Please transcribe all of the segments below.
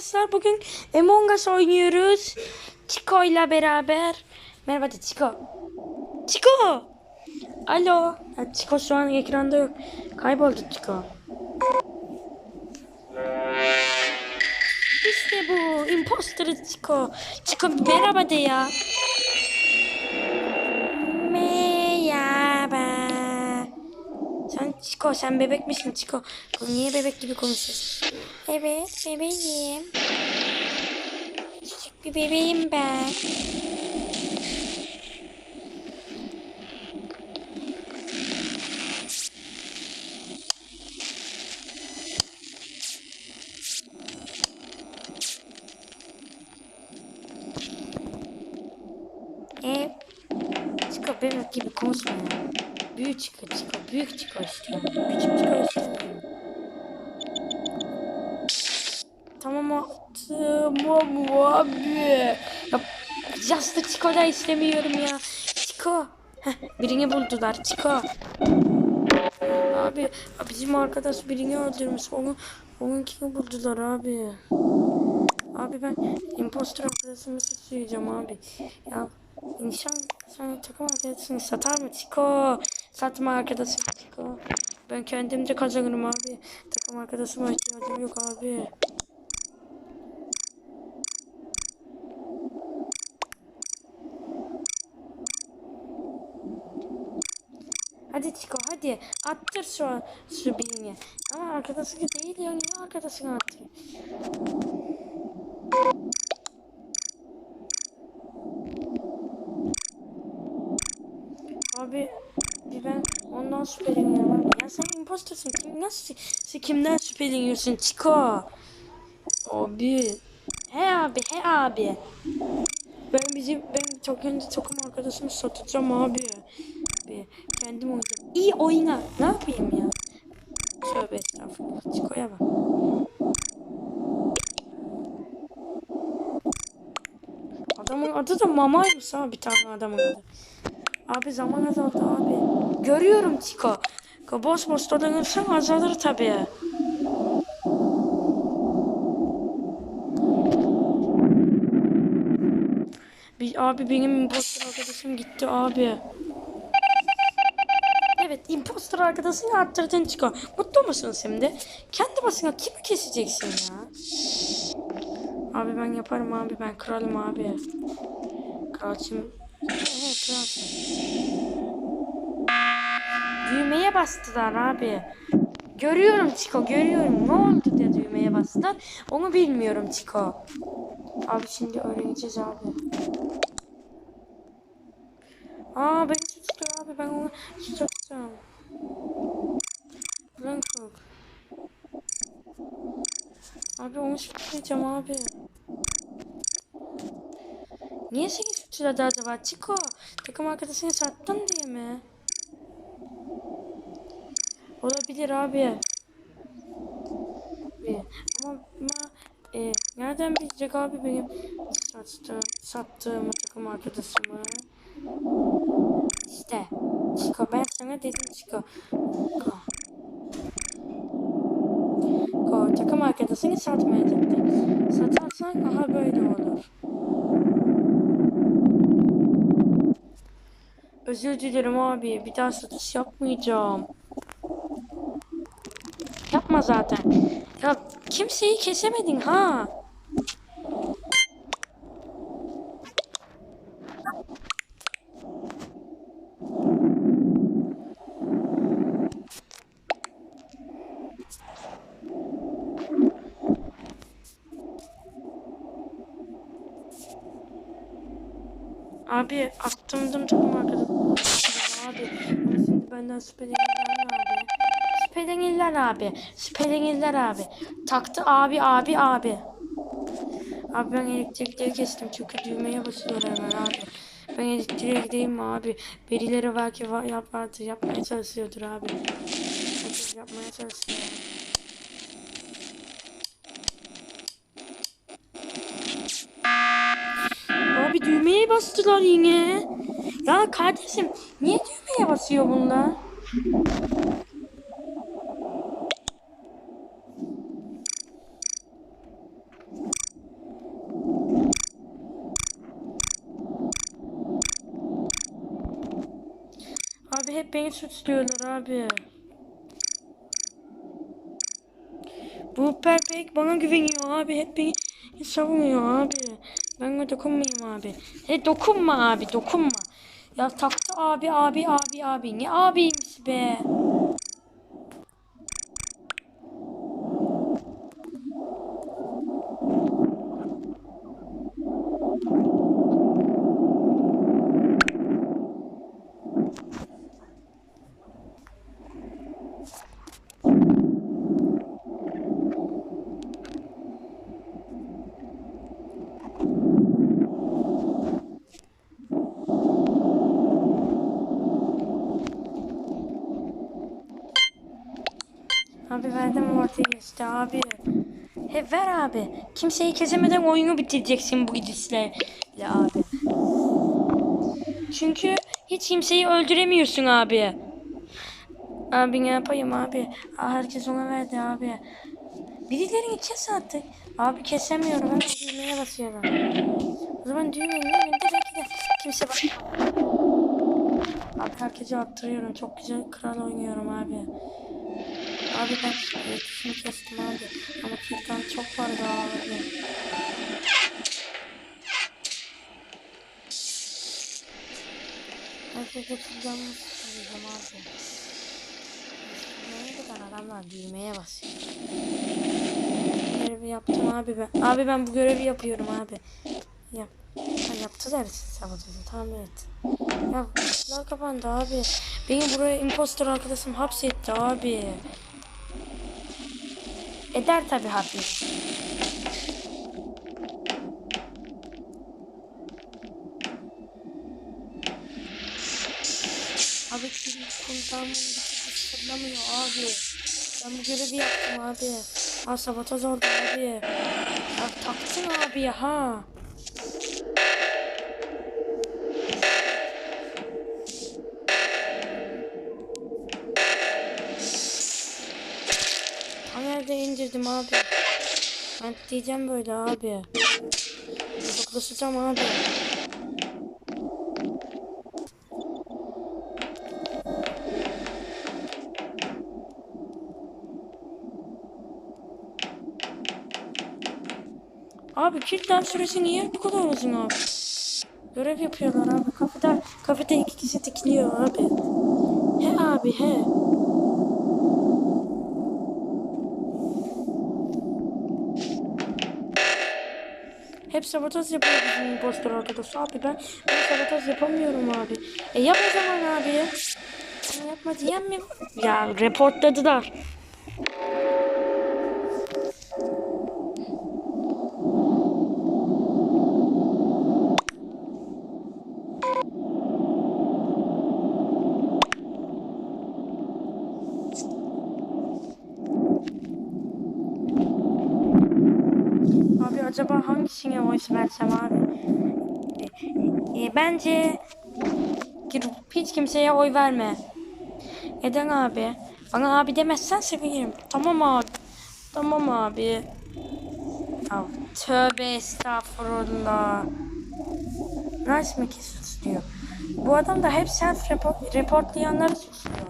arkadaşlar bugün Among Us oynuyoruz. Chico ile beraber. Merhaba de Chico. Chico. Alo. Ya, Chico şu an ekranda yok. Kayboldu Chico. İşte bu. Imposter Chico. Chico merhaba de ya. Sen Chico sen bebek misin Chico? Niye bebek gibi konuşuyorsun? Evet bebeğim. Küçük bir bebeğim ben. E, Chico bebek gibi konuşma ya. Büyük Chico Chico. Büyük Chico istiyorum. Küçük Chico istemiyorum. Tamam. Tamam abi. Ya, Chico da istemiyorum ya. Heh, birini buldular. Chico. Abi bizim arkadaş birini öldürmüş. Onu onunkini buldular abi. Abi ben impostor arkadaşımı suçlayacağım abi. Ya insan sen takım arkadaşını satar mı Chico? Satma arkadaşım. Ben kendim de kazanırım abi. Takım arkadaşıma ihtiyacım yok abi. Hadi Chico hadi attır şu şu birini. Ama arkadaşını değil ya niye arkadaşını attır? Abi bir ben ondan şüpheleniyorum. Ya sen impostersin. Kim, nasıl sen kimden şüpheleniyorsun Chico? Abi. He abi he abi. Ben bizim ben çok önce takım arkadaşımı satacağım abi. Abi kendim oynayacağım. İyi oyna. Ne yapayım ya? Tövbe estağfurullah. Chico'ya bak. Adamın adı da Mama'ymış ha bir tane adamın adı. Abi zaman azaldı abi. Görüyorum Chico. Ko boş boş dolanırsan azalır tabii. Bir, abi benim imposter arkadaşım gitti abi. Evet imposter arkadaşını arttırdın Chico. Mutlu musun şimdi? Kendi başına kimi keseceksin ya? Abi ben yaparım abi ben kralım abi. Kralçım. Kralsın. Düğmeye bastılar abi. Görüyorum Chico görüyorum. Ne oldu diye düğmeye bastılar. Onu bilmiyorum Chico. Abi şimdi öğreneceğiz abi. Aa beni tutuyor abi ben onu tutacağım. Lan çok. Abi onu tutacağım abi. Niye seni suçladı acaba Chico? Takım arkadaşını sattın diye mi? Olabilir abi. Ama, ama e, nereden bilecek abi benim sattığım, sattığımı takım arkadaşımı? İşte. Chico ben sana dedim Chico. Chico. Chico takım arkadaşını satmayacaktın. Satarsan aha böyle olur. Özür dilerim abi. Bir daha satış yapmayacağım. Yapma zaten. Ya kimseyi kesemedin ha. Abi attımdım takım arkadaşım. Abi şimdi benden abi. Şüphelenirler abi. Şüphelenirler abi. Taktı abi abi abi. Abi ben elektrikleri kestim çünkü düğmeye basıyor hemen abi. Ben elektriğe gideyim mi abi? Birileri belki va- yapardı, yapmaya çalışıyordur abi. Yapmaya çalışıyor. Abi düğmeye bastılar yine. Ya kardeşim niye düğmeye basıyor bunlar? Beni suçluyorlar abi. Bu Perpek bana güveniyor abi. Hep beni savunuyor abi. Ben de dokunmayayım abi. He dokunma abi dokunma. Ya taktı abi abi abi abi. Ne abiymiş be. Abi verdim ortaya işte abi. He ver abi. Kimseyi kesemeden oyunu bitireceksin bu gidişle abi. Çünkü hiç kimseyi öldüremiyorsun abi. Abi ne yapayım abi? Herkes ona verdi abi. Birilerini kes artık. Abi kesemiyorum. Ben düğmeye basıyorum. O zaman düğmenin önünde belki de kimse bak. Abi herkese attırıyorum. Çok güzel kral oynuyorum abi. Abi ben iletişimi kestim abi. Ama kilden çok var be abi. Kilden mi söyleyeceğim abi? Ne kadar adamlar düğmeye basıyor. Görevi yaptım abi ben. Abi ben bu görevi yapıyorum abi. Yap. Ha, yaptılar sabotajı tamam evet. Ya kapandı abi. Beni buraya impostor arkadaşım hapsetti abi. Eder tabi hapis. Abi şimdi kullanmamı fırlamıyor abi. Ben bu görevi yaptım abi. Ha sabotaj oldu abi. Ya taktın abi ha. İndirdim abi? Ben diyeceğim böyle abi. Uzaklaşacağım abi. Abi kilitlen süresi niye bu kadar uzun abi? Görev yapıyorlar abi. Kafede, kafede iki kişi dikiliyor abi. He abi he. Hep sabotaj yapıyor bizim impostor arkadaş. Abi ben, ben sabotaj yapamıyorum abi. E yap o zaman abi yapma mi? Ya reportladılar. Abi acaba hangisine voice versem abi? E, e, bence hiç kimseye oy verme. Neden abi? Bana abi demezsen sevinirim. Tamam abi. Tamam abi. Ya, tövbe estağfurullah. Nice mi ki suçluyor? Bu adam da hep self report, reportlayanları suçluyor.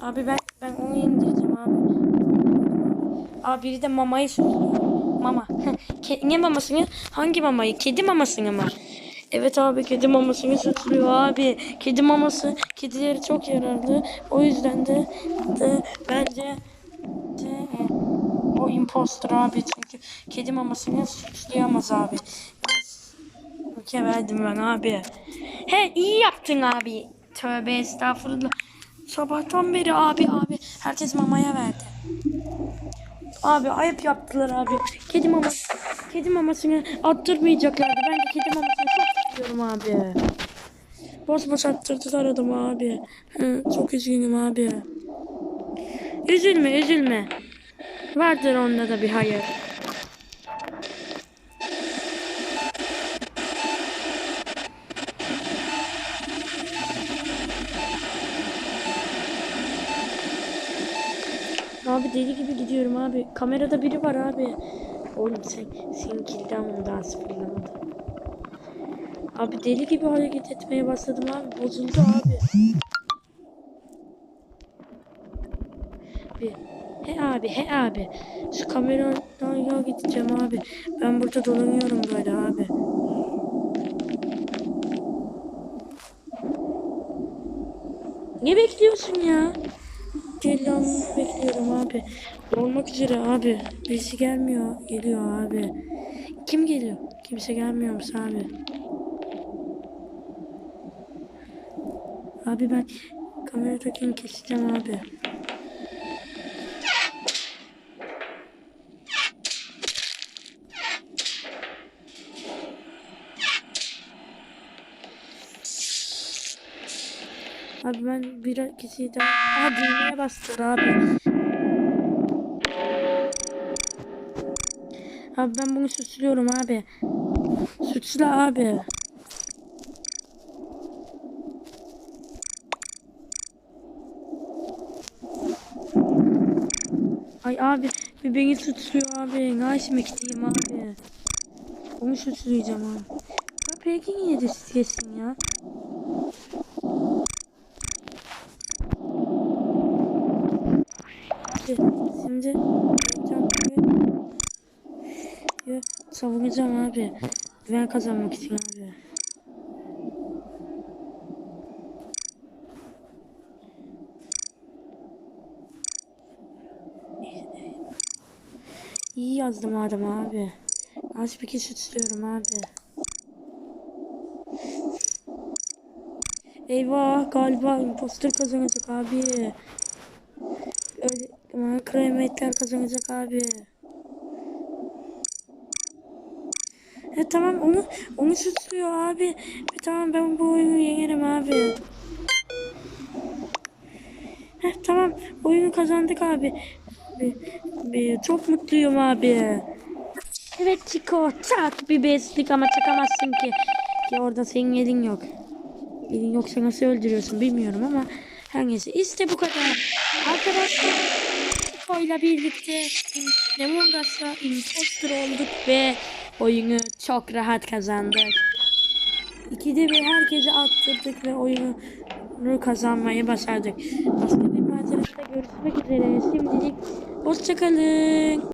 Abi ben ben onu indireceğim abi. Abi biri de mamayı suçluyor. Mama. Ne mamasını? Hangi mamayı? Kedi mamasını mı? Evet abi kedi mamasını suçluyor abi. Kedi maması kedileri çok yararlı. O yüzden de, de bence de o impostor abi. Çünkü kedi mamasını suçlayamaz abi. Okey verdim ben abi. He iyi yaptın abi. Tövbe estağfurullah. Sabahtan beri abi abi herkes mamaya verdi. Abi ayıp yaptılar abi. Kedi maması, kedi mamasını attırmayacaklardı. Ben de kedi mamasını çok istiyorum abi. Boş boş attırdılar adamı abi. Çok üzgünüm abi. Üzülme üzülme. Vardır onda da bir hayır. Abi deli gibi gidiyorum abi. Kamerada biri var abi. Oğlum sen senin kilden daha sıfırlamadı. Abi deli gibi hareket etmeye başladım abi. Bozuldu abi. Abi. He abi he abi. Şu kameradan ya gideceğim abi. Ben burada dolanıyorum böyle abi. Ne bekliyorsun ya? Cellamı bekliyorum abi. Olmak üzere abi. Birisi gelmiyor. Geliyor abi. Kim geliyor? Kimse gelmiyormuş abi. Abi ben kameradakini keseceğim abi. Abi ben bir kişiyi daha... Aa düğmeye bastır abi. Abi ben bunu suçluyorum abi. Suçla abi. Ay abi bir beni suçluyor abi. Ne işime gideyim abi. Onu suçlayacağım abi. Ya peki niye de ya? Şimdi, şimdi yapacağım şey- ya, savunacağım abi. Güven kazanmak için abi. İyi yazdım adam abi. Az bir kişi tutuyorum abi. Eyvah galiba imposter kazanacak abi. Öyle kremetler kazanacak abi. He tamam onu onu suçluyor abi. E, tamam ben bu oyunu yenerim abi. Heh, tamam oyunu kazandık abi. Bir, bir, çok mutluyum abi. Evet Chico çak bir beslik ama çakamazsın ki. Ki orada senin elin yok. Elin yoksa nasıl öldürüyorsun bilmiyorum ama her neyse işte bu kadar. Arkadaşlar Chico ile birlikte Among Us'la imposter olduk ve oyunu çok rahat kazandık. İkide bir herkese attırdık ve oyunu kazanmayı başardık. Başka bir macerada görüşmek üzere. Şimdilik hoşçakalın.